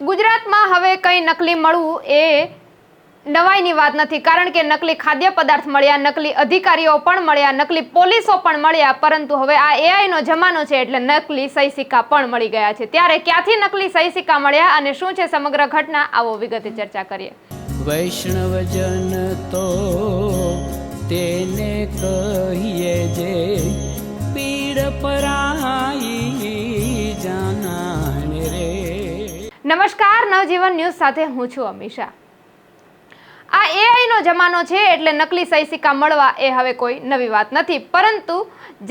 ગુજરાતમાં હવે કંઈ નકલી મળવું એ નવાઈની વાત નથી. કારણ કે નકલી ખાદ્ય પદાર્થ મળ્યા, નકલી અધિકારીઓ પણ મળ્યા, નકલી પોલીસો પણ મળ્યા, પરંતુ હવે આ એઆઈનો જમાનો છે એટલે નકલી સહી સિક્કા પણ મળી ગયા છે. ત્યારે ક્યાંથી નકલી સહી સિક્કા મળ્યા અને શું છે સમગ્ર ઘટના? આવો વિગતે ચર્ચા કરીએ. વૈષ્ણવજન તો તેને કહીએ જે પીડ પરાઈ નમસ્કાર, નવજીવન ન્યૂઝ સાથે હું છું અમીષા. આ એઆઈનો જમાનો છે એટલે નકલી સહી સિક્કા મળવા એ હવે કોઈ નવી વાત નથી. પરંતુ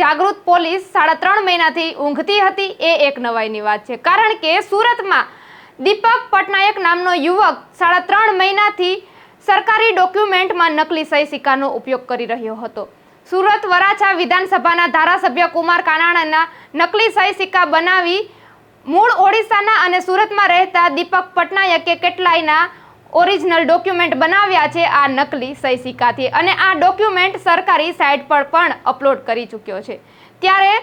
જાગૃત પોલીસ સાડા ત્રણ મહિનાથી ઊંઘતી હતી એ એક નવાઈની વાત છે. કારણ કે સુરતમાં દીપક પટનાયક નામનો યુવક સાડા ત્રણ મહિનાથી સરકારી ડોક્યુમેન્ટમાં નકલી સહી સિક્કાનો ઉપયોગ કરી રહ્યો હતો. સુરત વરાછા વિધાનસભાના ધારાસભ્ય કુમાર કાનાણાના નકલી સહી સિક્કા બનાવી મૂળ ઓડિશાના અને સુરતમાં રહેતા દીપક પટનાયકે કેટલાયના ઓરિજિનલ ડોક્યુમેન્ટ બનાવ્યા છે આ નકલી સહી સિક્કાથી અને આ ડોક્યુમેન્ટ સરકારી સાઇટ પર પણ અપલોડ કરી ચૂક્યો છે. ત્યારે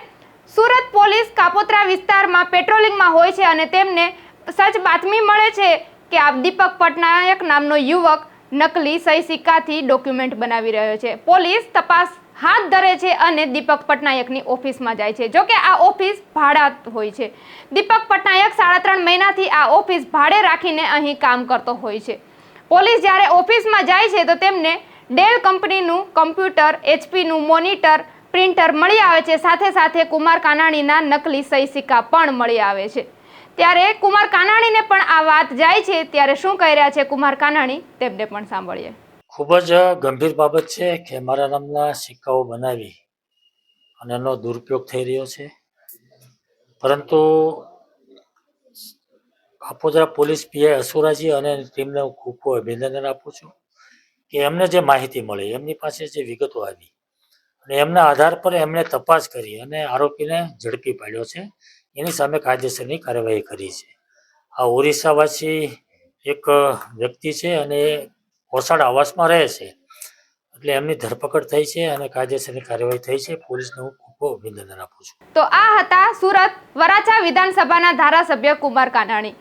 સુરત પોલીસ કાપોત્રા વિસ્તારમાં પેટ્રોલિંગમાં હોય છે અને તેમને સચ બાતમી મળે છે કે આ દીપક પટનાયક નામનો યુવક નકલી સહી સિક્કાથી ડોક્યુમેન્ટ બનાવી રહ્યો છે. પોલીસ તપાસ હાથ ધરે છે અને દીપક પટનાયકની ઓફિસમાં જાય છે. જો કે આ ઓફિસ ભાડા હોય છે. દીપક પટનાયક સાડા ત્રણ મહિનાથી આ ઓફિસ ભાડે રાખીને અહીં કામ કરતો હોય છે. પોલીસ જ્યારે ઓફિસમાં જાય છે તો તેમને ડેલ કંપનીનું કમ્પ્યુટર, એચપીનું મોનિટર, પ્રિન્ટર મળી આવે છે. સાથે સાથે કુમાર કાનાણીના નકલી સહી સિક્કા પણ મળી આવે છે. ત્યારે કુમાર કાનાણીને પણ આ વાત જાય છે. ત્યારે શું કહી રહ્યા છે કુમાર કાનાણી? તેમને પણ સાંભળીએ. ખૂબ જ ગંભીર બાબત છે કે મારા નામના સિક્કાઓ બનાવી અને એનો દુરુપયોગ થઈ રહ્યો છે. પરંતુ કાપોદરા પોલીસ પીઆઈ અસુરાજી અને ટીમને હું ખૂબ ખૂબ અભિનંદન આપું છું કે એમને જે માહિતી મળી, એમની પાસે જે વિગતો આવી અને એમના આધાર પર એમણે તપાસ કરી અને આરોપીને ઝડપી પાડ્યો છે. એની સામે કાયદેસરની કાર્યવાહી કરી છે. આ ઓરિસ્સાવાસી એક વ્યક્તિ છે અને ઓસાડ આવાસમાં રહે છે. એટલે એમની ધરપકડ થઈ છે અને કાયદેસરની કાર્યવાહી થઈ છે. પોલીસને હું ખૂબ અભિનંદન આપું છું. તો આ હતા સુરત વરાછા વિધાનસભાના ધારાસભ્ય કુમાર કાનાણી.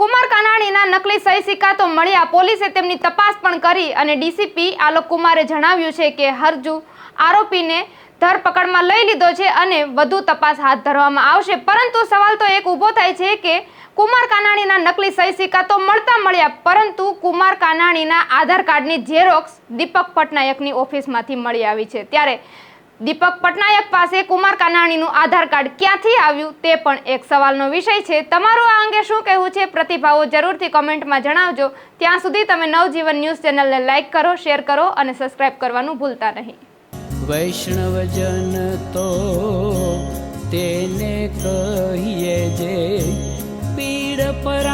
કુમાર કાનાણીના નકલી સહી સિક્કા તો મળ્યા. પોલીસે તેમની તપાસ પણ કરી અને ડીસીપી આલોક કુમારે જણાવ્યું છે કે હરજુ આરોપીને ધરપકડમાં લઈ લીધો છે અને વધુ તપાસ હાથ ધરવામાં આવશે. પરંતુ સવાલ તો એક ઊભો થાય છે કે કુમાર કાનાણીના નકલી સહી સિક્કા તો મળતા મળ્યા, પરંતુ કુમાર કાનાણીના આધાર કાર્ડની ઝેરોક્સ દીપક પટનાયકની ઓફિસમાંથી મળી આવી છે. ત્યારે દીપક પટનાયક પાસે કુમાર કાનાણીનું આધાર કાર્ડ ક્યાંથી આવ્યું તે પણ એક સવાલનો વિષય છે. તમારું આ અંગે શું કહેવું છે પ્રતિભાવો જરૂરથી કોમેન્ટમાં જણાવજો. ત્યાં સુધી તમે નવજીવન ન્યૂઝ ચેનલને લાઇક કરો, શેર કરો અને સબસ્ક્રાઇબ કરવાનું ભૂલતા નહીં. વૈષ્ણવજન તો તેને કહીએ જે પીડ પરાઈ